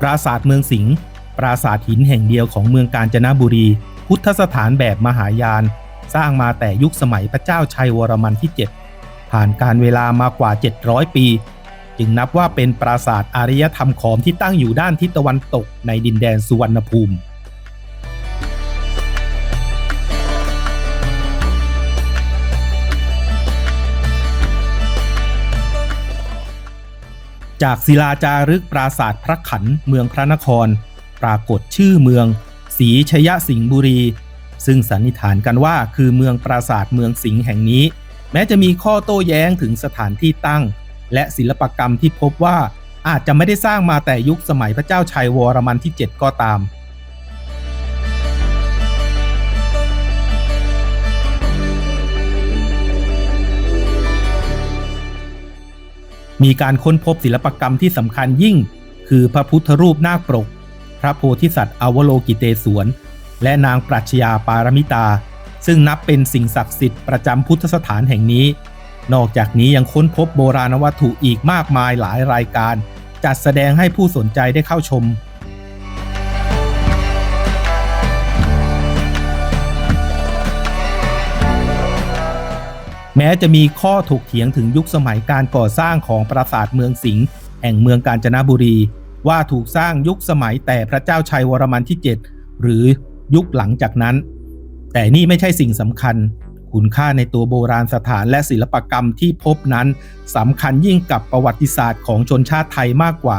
ปราสาทเมืองสิงห์ปราสาทหินแห่งเดียวของเมืองกาญจนบุรี พุทธสถานแบบมหายาน สร้างมาแต่ยุคสมัยพระเจ้าชัยวรมันที่ 7 ผ่านการเวลามากว่า 700 ปี จึงนับว่าเป็นปราสาทอารยธรรมขอมที่ตั้งอยู่ด้านทิศตะวันตกในดินแดนสุวรรณภูมิ จากศิลาจารึกปราสาทพระขันเมืองพระนคร ปรากฏชื่อเมืองศรีชยสิงห์บุรี ซึ่งสันนิษฐานกันว่าคือเมืองปราสาทเมืองสิงห์แห่งนี้ แม้จะมีข้อโต้แย้งถึงสถานที่ตั้ง และศิลปกรรมที่พบว่าอาจจะไม่ได้สร้างมาแต่ยุคสมัยพระเจ้าชัยวรมันที่ 7 ก็ตาม มีการค้นพบศิลปกรรมที่สำคัญยิ่ง คือพระพุทธรูปนาคปรก พระโพธิสัตว์อวโลกิเตศวน และนางปรัชญาปารมิตา ซึ่งนับเป็นสิ่งศักดิ์สิทธิ์ประจำพุทธสถานแห่งนี้ นอกจากนี้ยังค้นพบโบราณวัตถุอีกมากมายหลายรายการ จัดแสดงให้ผู้สนใจได้เข้าชม แม้จะมีข้อถกเถียงถึงยุคสมัยการก่อสร้างของปราสาทเมืองสิงห์แห่งเมืองกาญจนบุรี ว่าถูกสร้างยุคสมัยแต่พระเจ้าชัยวรมันที่ 7 หรือยุคหลังจากนั้น แต่นี่ไม่ใช่สิ่งสำคัญ คุณค่าในตัวโบราณสถานและศิลปกรรมที่พบนั้นสำคัญยิ่งกับประวัติศาสตร์ของชนชาติไทยมากกว่า